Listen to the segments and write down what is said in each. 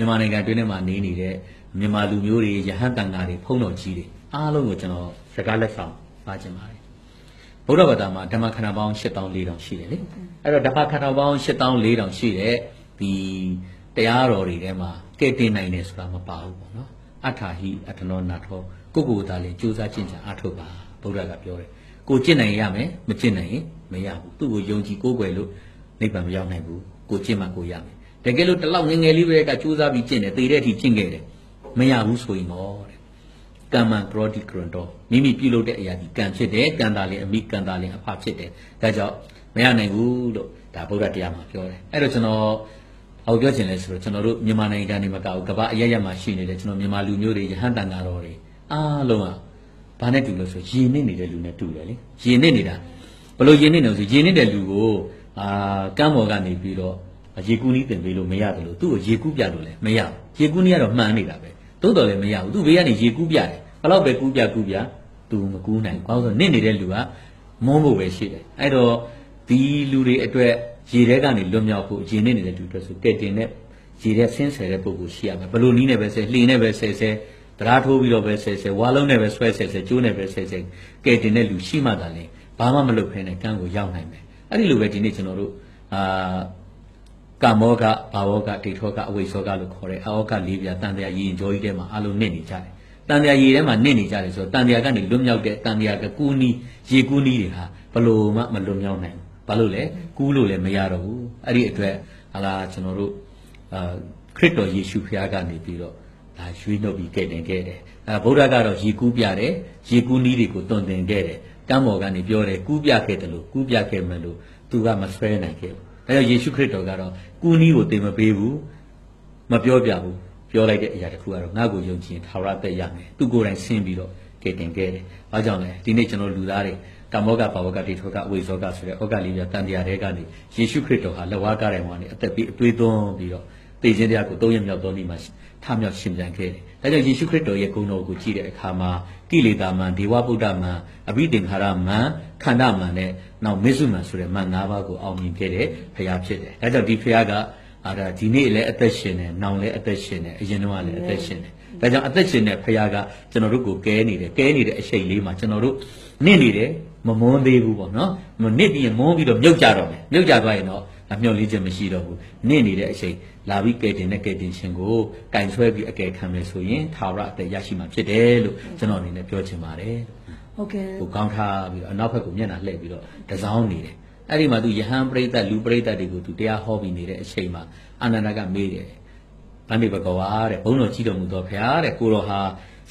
မြန်မာနိုင်ငံတွင်းထဲမှာနေနေတဲ့မြန်မာလူမျိုးတွေယဟန်တန်ဃာတွေဖုံးတော်ကြီးတွေအားလုံးကိုကျွန်တော်စကားလက်ဆောင်ပါချင်ပါတယ်ဗုဒ္ဓဘာသာမှာဓမ္မခန္ဓာပေါင်း8400ရှိတယ်လေအဲ့တော့ဓမ္မခန္ဓာပေါင်း8400ရှိတဲ့ဒီတရားတော်တွေထဲမှာကဲတင်နိုင်တယ်ဆိုတာမပါဘူးပေါ့နော်အထာဟိအထနောနာထောကိုယ့်ကိုယ်သာလေစူးစမ်းကျင့်ကြံအထုတ်ပါဗုဒ္ဓကပြောတယ်ကိုကျင့်နိုင်ရမယ်မကျင့်နိုင်ရင်မရဘူးသူ့ကိုယုံကြည်ကိုးကွယ်လို့နိဗ္ဗာန်မရောက်နိုင်ဘူးကိုကျင့်မှကိုရမယ် တကယ်လို့တလောက်ငယ်ငယ်လေးပဲကစူးစမ်းပြီးကျင့်တယ်သေတဲ့အထိကျင့်ခဲ့တယ်မရဘူးဆိုရင်တော့တဲ့ကမ္မံကရောတိကရွန်တော်မိမိပြုလုပ်တဲ့အရာဒီကံဖြစ်တယ်ကံတာလည်းအမိကံတာလည်းအဖဖြစ်တယ်ဒါကြောင့်မရနိုင်ဘူးလို့ဒါဗုဒ္ဓတရားမှာပြောတယ်အဲ့တော့ကျွန်တော်အောက်ပြောချင်လဲဆိုတော့ကျွန်တော်တို့မြန်မာနိုင်ငံနေမကဘူးကမ္ဘာအရရက်မှာရှိနေတဲ့ကျွန်တော်မြန်မာလူမျိုးတွေယဟန်တန်ဃာတော်တွေအားလုံးကဘာနဲ့တူလို့ဆိုရင်ယဉ်နေနေတဲ့လူနဲ့တူတယ်လေယဉ်နေနေတာဘယ်လိုယဉ်နေနေလဲဆိုယဉ်နေတဲ့လူကိုအာကမ်းပေါ်ကနေပြီးတော့ ရေကူးနီးတင်ပေးလို့မရတယ်လို့သူ့ကိုရေကူးပြလို့လည်းမရဘူးရေကူးနီးကတော့မှန်နေတာပဲသို့တော်လည်းမရဘူးသူ့ဘေးကနေရေကူးပြတယ်ဘယ်တော့ပဲကူးပြကူးပြသူမကူးနိုင်ဘူးဘာလို့ဆိုနစ်နေတဲ့လူကမုန်းဖို့ပဲရှိတယ်အဲ့တော့ဒီလူတွေအတွက်ရေထဲကနေလွတ်မြောက်ဖို့ရေနစ်နေတဲ့လူတွေဆိုတဲ့တင်နဲ့ရေထဲဆင်းဆယ်တဲ့ပုံကိုရှိရမယ်ဘယ်လိုနီးနဲ့ပဲဆဲလှေနဲ့ပဲဆဲဆဲတရားထိုးပြီးတော့ပဲဆဲဆဲဝါလုံးနဲ့ပဲဆွဲဆဲဆဲကျိုးနဲ့ပဲဆဲဆဲကဲတင်တဲ့လူရှိမှသာလေဘာမှမလုပ်ဖ ೇನೆ ကန်းကိုရောက်နိုင်မယ်အဲ့ဒီလိုပဲဒီနေ့ကျွန်တော်တို့အာ ကာမောကဘာဝကဒိဋ္ဌောကအဝိသောကလို့ခေါ်တဲ့အာဝကလေးပြတန်တရားရည်ရင်ကြောကြီးထဲမှာအလုံးနစ်နေကြတယ်တန်တရားရည်ထဲမှာနစ်နေကြတယ်ဆိုတော့တန်တရားကနေလွတ်မြောက်တဲ့တန်တရားကကူးနီးရေကူးနီးတွေဟာဘလို့မှမလွတ်မြောက်နိုင်ဘူးဘာလို့လဲကူးလို့လည်းမရတော့ဘူးအဲ့ဒီအတွက်ဟာလာကျွန်တော်တို့အာခရစ်တော်ယေရှုဖခင်ကနေပြီးတော့ဒါရွှေ့နှုတ်ပြီးကဲ့တင်ခဲ့တယ်အဲဗုဒ္ဓကတော့ရေကူးပြတယ်ရေကူးနီးတွေကိုတွင်တင်ခဲ့တယ်တမ်းမော်ကနေပြောတယ်ကူးပြခဲ့တယ်လို့ကူးပြခဲ့မယ်လို့သူကမဆွဲနိုင်ခဲ့ဘူး ဒါကြောင့်ယေရှုခရစ်တော်ကတော့ကူးနီးကိုတင်မပေးဘူးမပြောပြဘူးပြောလိုက်တဲ့အရာတစ်ခုကတော့ငါ့ကိုယုံကြည်ရင်ထာဝရသက်ရမယ်သူကိုယ်တိုင်ဆင်းပြီးတော့ကဲ့တင်ခဲ့တယ်ဘာကြောင့်လဲဒီနေ့ကျွန်တော်လူသားတွေကာမောကဘာဝကတိထောကအဝိဇောကဆိုတဲ့ဩကလေးပြတန်တရားတွေကနေယေရှုခရစ်တော်ဟာလက်ဝါးကားတိုင်ဝါနေအသက်ပြီးအသွေးသွန်းပြီးတော့တေခြင်းတရားကိုသုံးရမြောက်သောနေ့မှာထမြောက်ရှင်ပြန်ခဲ့တယ်။ ဒါကြောင့်ယေရှုခရစ်တော်ရဲ့ဂုဏ်တော်ကိုကြည့်တဲ့အခါမှာကိလေသာမန်ဒေဝဗုဒ္ဓမန်အဘိသင်္ခါရမန်ခန္ဓာမန်နဲ့နောက်မေစုမန်ဆိုတဲ့မန်၅ပါးကိုအောင်မြင်ခဲ့တဲ့ဖခင်ဖြစ်တယ်။ဒါကြောင့်ဒီဖခင်ကအာဒါဒီနေ့လည်းအသက်ရှင်တယ်။နောင်လည်းအသက်ရှင်တယ်။အရင်တော့လည်းအသက်ရှင်တယ်။ဒါကြောင့်အသက်ရှင်တဲ့ဖခင်ကကျွန်တော်တို့ကိုကဲနေတယ်။ကဲနေတဲ့အချိန်လေးမှာကျွန်တော်တို့နစ်နေတယ်မမွန်းသေးဘူးပေါ့နော်။မနစ်ပြီးရင်မွန်းပြီးတော့မြုပ်ကြတော့မယ်။မြုပ်ကြသွားရင်တော့ အမျော်လေးချက်မရှိတော့ဘူးနင့်နေတဲ့အချိန်လာပြီးကဲတင်တဲ့ကဲတင်ရှင်ကိုကင်ဆွဲပြီးအကယ်ခံမယ်ဆိုရင်သာဝရအသက်ရရှိမှာဖြစ်တယ်လို့ကျွန်တော်အနေနဲ့ပြောချင်ပါတယ်ဟုတ်ကဲ့ကိုကောင်းထားပြီးတော့အနောက်ဘက်ကိုမျက်နှာလှည့်ပြီးတော့တစောင်းနေတယ်အဲ့ဒီမှာသူယဟန်ပရိသတ်လူပရိသတ်တွေကိုသူတရားဟောပြီးနေတဲ့အချိန်မှာအာနန္ဒကမေးတယ်ဗန္ဒီဘဂဝါတဲ့ဘုန်းတော်ကြီးတော်မူသောဖရာတဲ့ကိုတော်ဟာ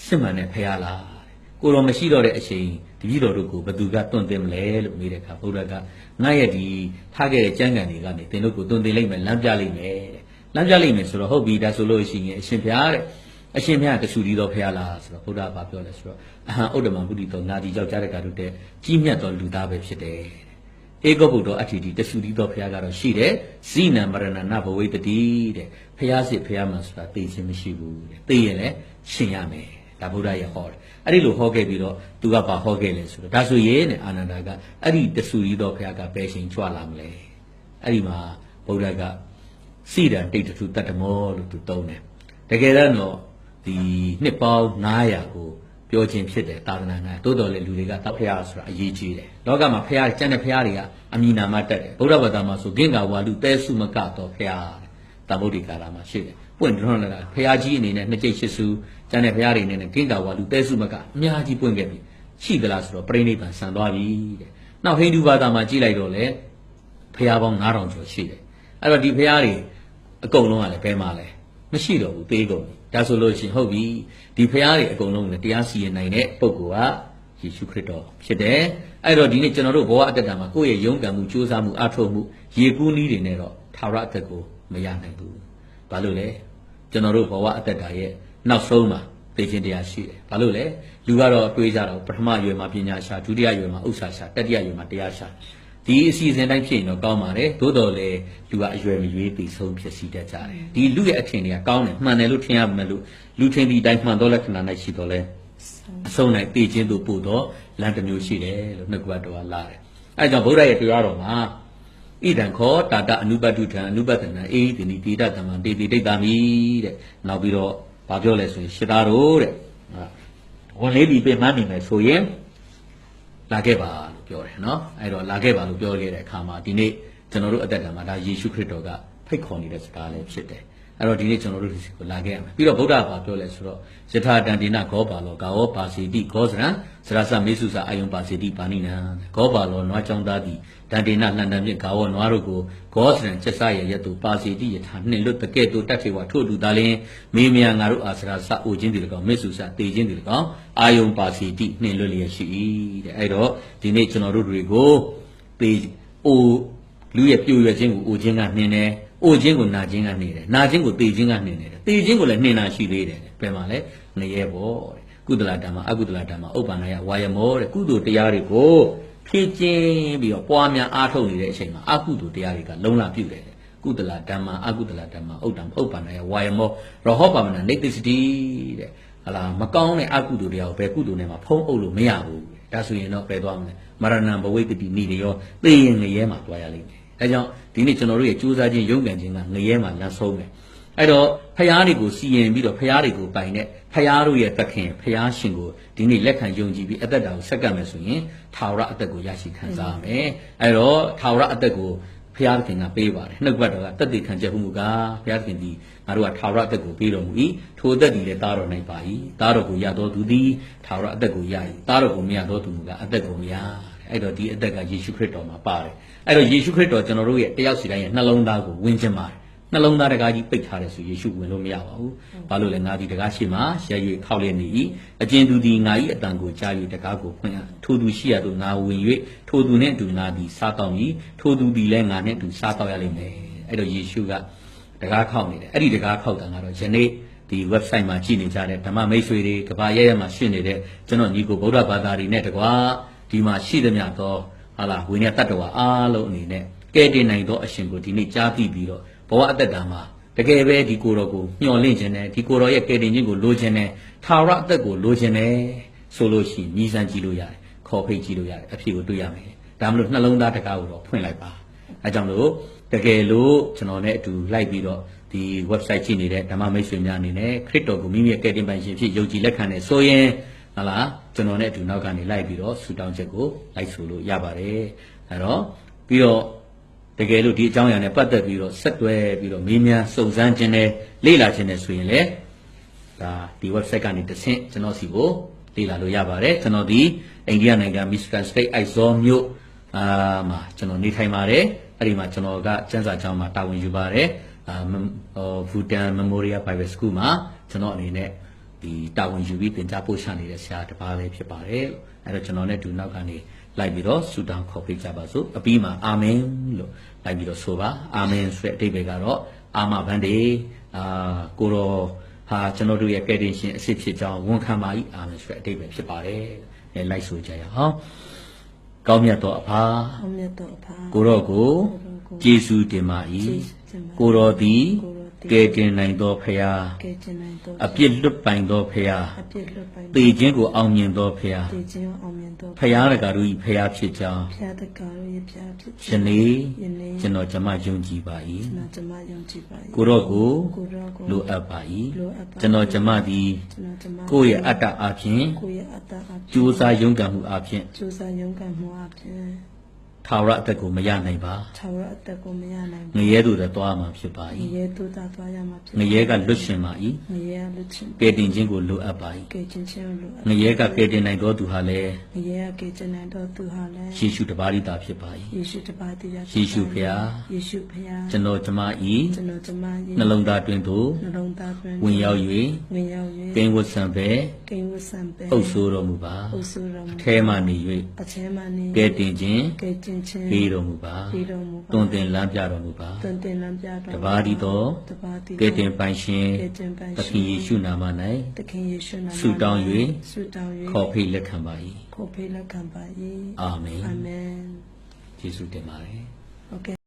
စစ်မှန်တဲ့ဖရာလားတဲ့ ကိုတော်မရှိတော့တဲ့အချိန်တပည့်တော်တို့ကိုဘသူကတွန့်တင်မလဲလို့မေးတဲ့အခါဘုရားကငါရဲ့ဒီထားခဲ့တဲ့ကြမ်းကန်တွေကနေသင်တို့ကိုတွန့်တင်လိုက်မယ်လမ်းပြလိုက်မယ်တဲ့လမ်းပြလိုက်မယ်ဆိုတော့ဟုတ်ပြီဒါဆိုလို့ရှိရင်အရှင်ဘုရားတဲ့အရှင်ဘုရားတဆူဒီတော်ဖရာလားဆိုတော့ဘုရားကပြောလဲဆိုတော့အဟံဥဒ္ဓမံဘုဒ္ဓတော်နာဒီယောက်ျားတဲ့ကတို့တဲ့ကြီးမြတ်တော်လူသားပဲဖြစ်တယ်ဧကဗုဒ္ဓအတ္တိတိတဆူဒီတော်ဖရာကတော့ရှိတယ်ဇိနံမရဏနာဘဝိတတိတဲ့ဖရာစစ်ဖရာမှဆိုတာသိခြင်းမရှိဘူးတဲ့သိရင်လည်းရှင်ရမယ် ဒါဗုဒ္ဓရဲ့ဟောတယ်အဲ့ဒီလိုဟောခဲ့ပြီးတော့သူကဘာဟောခဲ့လဲဆိုတော့ဒါဆိုရင်တဲ့အာနန္ဒာကအဲ့ဒီတဆူရီတော်ဖရာကဘယ်ရှင်ကြွလာမလဲအဲ့ဒီမှာဗုဒ္ဓကစိရံတိတ်တထုတတ္တမောလို့သူသုံးတယ်တကယ်တော့ဒီနှစ်ပေါင်း900ကိုပြောခြင်းဖြစ်တယ်သာသနာ့၌တိုးတော်လေလူတွေကတောက်ဖရာဆိုတာအရေးကြီးတယ်လောကမှာဖရာကျန်တဲ့ဖရာတွေကအမည်နာမတက်တယ်ဗုဒ္ဓဘာသာမှာဆိုဂင်္ဂဝါလူတဲစုမကတော့ဖရာ တဲ့တမုဒ္ဒီကာလာမှာရှိတယ်ပွင့်ထွန်းလာတာဖရာကြီးအနေနဲ့နှစ်ကျိတ်ရှစ်စုကျန်တဲ့ဖရာတွေအနေနဲ့ဂင်္ဂဝါလူတဲစုမကအများကြီးပွင့်ခဲ့ပြီရှိသလားဆိုတော့ပြိဋိဘံဆန်သွားပြီတဲ့နောက်ဟိန္ဒူဘာသာမှာကြည့်လိုက်တော့လေဖရာပေါင်း9000ကျော်ရှိတယ်အဲ့တော့ဒီဖရာတွေအကုန်လုံးကလည်းဘယ်မှာလဲမရှိတော့ဘူးသေးကုန်ပြီဒါဆိုလို့ရှိရင်ဟုတ်ပြီဒီဖရာတွေအကုန်လုံးလည်းတရားစီရင်နိုင်တဲ့ပုဂ္ဂိုလ်ကယေရှုခရစ်တော်ဖြစ်တယ်အဲ့တော့ဒီနေ့ကျွန်တော်တို့ဘဝအတ္တတာမှာကိုယ့်ရဲ့ယုံကံမှုကြိုးစားမှုအထောက်မှုရေကူးနည်းတွေနဲ့တော့ထာဝရအသက်ကို မရနိုင်ဘူးဘာလို့လဲကျွန်တော်တို့ဘဝအတ္တတာရဲ့နောက်ဆုံးမှာသိခြင်းတရားရှိတယ်ဘာလို့လဲလူကတော့တွေးကြတော့ပထမအရွယ်မှာပညာရှာဒုတိယအရွယ်မှာဥစ္စာရှာတတိယအရွယ်မှာတရားရှာဒီအစီအစဉ်တိုင်းဖြစ်ရင်တော့ကောင်းပါတယ်သို့တော်လည်းလူကအရွယ်မရွေးပြီးဆုံးဖြစ်စီတတ်ကြတယ်ဒီလူရဲ့အထင်တွေကကောင်းတယ်မှန်တယ်လို့ထင်ရမယ်လို့လူထင်ဒီတိုင်းမှန်တော့လက္ခဏာနဲ့ရှိတော့လဲအဆုံးနိုင်သိခြင်းတို့ပို့တော့လမ်းတစ်မျိုးရှိတယ်လို့နှစ်ကွက်တော်ကလာတယ်အဲဒါကြောင့်ဗုဒ္ဓရဲ့တရားတော်မှာ ဣဒံခောတာတအနုပတ္တုထံအနုပတ္တနံအေဟိတိနိတိတတမံတေတိတိတ်တာမိတဲ့နောက်ပြီးတော့ဘာပြောလဲဆိုရင်ရှစ်သားတို့တဲ့ဟာဝန်လေးပြီးပြင်မှန်းနေမယ်ဆိုရင်လာခဲ့ပါလို့ပြောတယ်နော်အဲ့တော့လာခဲ့ပါလို့ပြောခဲ့တဲ့အခါမှာဒီနေ့ကျွန်တော်တို့အသက်တာမှာဒါယေရှုခရစ်တော်ကဖိတ်ခေါ်နေတဲ့စကားလည်းဖြစ်တယ် အဲ့တော့ဒီနေ့ကျွန်တော်တို့ဒီကိုလာခဲ့ရမယ်ပြီးတော့ဗုဒ္ဓဘာပြောလဲဆိုတော့ယထာတန္တိနာဂောပါလောကာဝပါစီတိဂောဇရံစရစမေစုစာအာယုံပါစီတိပါဏိနံဂောပါလောနွားချောင်းသားသည်တန္တိနာလှန်တံဖြင့်ဂါဝနွားတို့ကိုဂောဇရံကျက်ဆရရဲ့တုပါစီတိယထာနှင့်လွတ်တကဲ့သို့တတ်ထေဝထို့တူသားလင်းမေးမြန်းငါတို့အာစရစအိုခြင်းတည်း၎င်းမေစုစာတေခြင်းတည်း၎င်းအာယုံပါစီတိနှင့်လွတ်လျက်ရှိ၏တဲ့အဲ့တော့ဒီနေ့ကျွန်တော်တို့တွေကိုတေအိုလူရဲ့ပြိုရွယ်ခြင်းကိုအိုခြင်းကနှင်းတယ် အိုခြင်းကိုနာခြင်းကနေတယ်နာခြင်းကိုတေခြင်းကနှင်းတယ်တေခြင်းကိုလည်းနှင်းတာရှိသေးတယ်ဘယ်မှာလဲငရဲပေါ့တဲ့ကုသလဓမ္မအကုသလဓမ္မဥပ္ပန္နယဝါယမောတဲ့ကုသိုလ်တရားတွေကိုဖြည့်ကျင်းပြီးတော့ပွားများအားထုတ်နေတဲ့အချိန်မှာအကုသိုလ်တရားတွေကလုံလပြုတ်တယ်ကုသလဓမ္မအကုသလဓမ္မဥဒ္ဒံဥပ္ပန္နယဝါယမောရဟောပါမနာနေတိစတိတဲ့ဟလာမကောင်းတဲ့အကုသိုလ်တရားကိုဘယ်ကုသိုလ်နဲ့မှဖုံးအုပ်လို့မရဘူးဒါဆိုရင်တော့ပယ်သွားမလဲမရဏံဘဝိတ္တိနိရရောသေရင်ငရဲမှာတွားရလိမ့်မယ် ဒါကြောင့်ဒီနေ့ကျွန်တော်တို့ရဲ့ကြိုးစားခြင်းရုန်းကန်ခြင်းကငရဲမှာလမ်းဆုံးတယ်အဲ့တော့ဖျားတွေကိုစီရင်ပြီးတော့ဖျားတွေကိုပိုင်တဲ့ဖျားတို့ရဲ့သခင်ဖျားရှင်ကိုဒီနေ့လက်ခံယုံကြည်ပြီးအသက်တာကိုဆက်ကပ်မယ်ဆိုရင်ထာဝရအသက်ကိုရရှိခံစားရမယ်အဲ့တော့ထာဝရအသက်ကိုဖျားသခင်ကပေးပါတယ်နှုတ်ဘတ်တော်ကတက်တည်ခံချက်မှုမူကားဖျားသခင်ဒီငါတို့ကထာဝရအသက်ကိုပေးတော်မူ၏ထိုအသက်ဒီလည်းသားတော်နိုင်ပါ၏သားတော်ကိုရတော်သူသည်ထာဝရအသက်ကိုရ၏သားတော်ကိုမရတော်သူမူကားအသက်ကိုမရ အဲ့တော့ဒီအသက်ကယေရှုခရစ်တော်မှာပါတယ်အဲ့တော့ယေရှုခရစ်တော်ကျွန်တော်တို့ရဲ့တယောက်စီတိုင်းရဲ့နှလုံးသားကိုဝင်ခြင်းပါတယ်နှလုံးသားတကားကြီးပိတ်ထားတယ်ဆိုယေရှုဝင်လို့မရပါဘူး။ဘာလို့လဲငါဒီတကားရှိမှရက်၍ခောက်လျက်နေ၏။အကျဉ်သူသည်ငါ၏အတန်ကိုကြား၍တကားကိုဖွင့်ရ။ထိုသူရှိရသို့ငါဝင်၍ထိုသူနှင့်အတူငါသည်စားတော့မည်။ထိုသူသည်လည်းငါနှင့်အတူစားတော့ရလိမ့်မယ်။အဲ့တော့ယေရှုကတကားခောက်နေတယ်။အဲ့ဒီတကားခောက်တာကတော့ယနေ့ဒီ website မှာကြည့်နေကြတဲ့ဓမ္မမိတ်ဆွေတွေကဘာရဲရဲမှာရှိနေတဲ့ကျွန်တော်ညီကိုဗုဒ္ဓဘာသာတွေနဲ့တကွာ ဒီမှာရှိသမျှသောဟာလာဝိနည်းတတ္တဝါအားလုံးအနေနဲ့ကဲတင်နိုင်သောအရှင်ကိုဒီနေ့ကြားသိပြီးတော့ဘဝအသက်တာမှာတကယ်ပဲဒီကိုယ်တော်ကိုမျှော်လင့်ခြင်းနဲ့ဒီကိုယ်တော်ရဲ့ကယ်တင်ခြင်းကိုလိုချင်တယ်ထာဝရအသက်ကိုလိုချင်တယ်ဆိုလို့ရှိရင်မြည်စမ်းကြည့်လို့ရတယ်ခေါ်ဖိတ်ကြည့်လို့ရတယ်အဖြစ်ကိုတွေ့ရမယ်ဒါမှမဟုတ်နှလုံးသားတကားကိုတော့ဖွင့်လိုက်ပါအဲကြောင့်လို့တကယ်လို့ကျွန်တော်နဲ့အတူလိုက်ပြီးတော့ဒီ website ကြည့်နေတဲ့ဓမ္မမိတ်ဆွေများအနေနဲ့ခရစ်တော်ကိုမိမိရဲ့ကယ်တင်ပိုင်ရှင်ဖြစ်ယုံကြည်လက်ခံတယ်ဆိုရင်ဟုတ်လား ကျွန်တော်နဲ့အတူနောက်ကနေလိုက်ပြီးတော့ဆူတောင်းချက်ကိုလိုက်ဆိုလို့ရပါတယ်အဲတော့ပြီးတော့တကယ်လို့ဒီအကြောင်းအရာနဲ့ပတ်သက်ပြီးတော့ဆက်တွဲပြီးတော့မေးမြန်းစုံစမ်းခြင်းနဲ့လေ့လာခြင်းနဲ့ဆိုရင်လည်းဒါဒီ website ကနေတဆင့်ကျွန်တော်စီကိုလေ့လာလို့ရပါတယ်ကျွန်တော်ဒီအိန္ဒိယနိုင်ငံ Michigan State Aizawl မြို့အာမှာကျွန်တော်နေထိုင်ပါတယ်အဲ့ဒီမှာကျွန်တော်ကကျန်းစာကျောင်းမှာတာဝန်ယူပါတယ်အာဟို Bhutan Memorial Bible School မှာကျွန်တော်အနေနဲ့ ဒီတာဝန်ယူပြီးသင်ကြားပို့ချနေတဲ့ဆရာတစ်ပါးလေးဖြစ်ပါတယ်အဲ့တော့ကျွန်တော်နဲ့တူနောက်ကနေလိုက်ပြီးတော့ဆူတောင်းခေါ်ဖိတ်ကြပါစို့အပြီးမှာအာမင်လို့လိုက်ပြီးတော့ဆိုပါအာမင်ဆိုတဲ့အဓိပ္ပာယ်ကတော့အာမဘန်ဒေအာကိုရောဟာကျွန်တော်တို့ရဲ့ကယ်တင်ရှင်အစ်စ်ဖြစ်ကြောင်းဝန်ခံပါ၏အာမင်ဆိုတဲ့အဓိပ္ပာယ်ဖြစ်ပါတယ်အဲလိုက်ဆိုကြရအောင်ကောင်းမြတ်သောအဖာအောင်မြတ်သောအဖာကိုရောကိုကျေးဇူးတင်ပါ၏ကိုရောသည်က ယ်တင်နိုင်သောဖရာကဲတင်နိုင်သောအပြစ်လွတ်ပိုင်သောဖရာအပြစ်လွတ်ပိုင်သေခြင်းကိုအောင်မြင်သောဖရာတည်ခြင်းအောင်မြင်သောဖရာတကာတို့၏ဖရာဖြစ်ကြောင်းဖျားတကားရဲ့ဖျားဖြစ်ယနေ့ယနေ့ကျွန်တော်ကျမယုံကြည်ပါ၏ကျွန်တော်ကျမယုံကြည်ပါ၏ကိုရောကိုကိုရောကိုလိုအပ်ပါ၏လိုအပ်ပါကျွန်တော်ကျမသည်ကျွန်တော်ကျမကိုယ့်ရဲ့အတ္တအဖြစ်ကိုယ့်ရဲ့အတ္တအကြိုးစားရုန်းကန်မှုအဖြစ်ကြိုးစားရုန်းကန်မှုအပြင် ထာဝရအသက်ကိုမရနိုင်ပါထာဝရအသက်ကိုမရနိုင်ငရဲတို့လည်းသွားမှာဖြစ်ပါဘူး၏ရဲတူတာသွားရမှာဖြစ်ငရဲကလွတ်ရှင်ပါ၏ငရဲလွတ်ခြင်းကယ်တင်ခြင်းကိုလိုအပ်ပါ၏ကဲခြင်းချင်းလိုအပ်ငရဲကကယ်တင်နိုင်သောသူဟာလည်းငရဲကဲခြင်းနိုင်တော့သူဟာလည်းယေရှုတပါးရိတာဖြစ်ပါ၏ယေရှုတပါးတရားယေရှုဖျားယေရှုဖျားကျွန်တော်ကျမ၏ကျွန်တော်ကျမရဲ့နှလုံးသားတွင်သို့နှလုံးသားတွင်ဝင်ရောက်ဝင်ရောက်၍၍ကိန်းဝတ်ဆံပဲကိန်းဝတ်ဆံပဲအုပ်ဆိုးတော်မူပါအုပ်ဆိုးတော်မူထဲမှနေအချဲမှနေ၍ကယ်တင်ခြင်းကဲခြင်းကျင်ခြင်းပေးတော်မူပါပေးတော်မူပါတွင်တင်လမ်းပြတော်မူပါတွင်တင်လမ်းပြတော်တပါးဒီတော်တပါးဒီကဲတင်ပိုင်ရှင်ကဲတင်ပိုင်ရှင်သခင်ယေရှုနာမ၌သခင်ယေရှုနာမ၌ဆုတောင်း၍ဆုတောင်း၍ခေါ်ဖိတ်လက်ခံပါ၏ခေါ်ဖိတ်လက်ခံပါ၏အာမင်အာမင်ယေရှုတင်ပါတယ်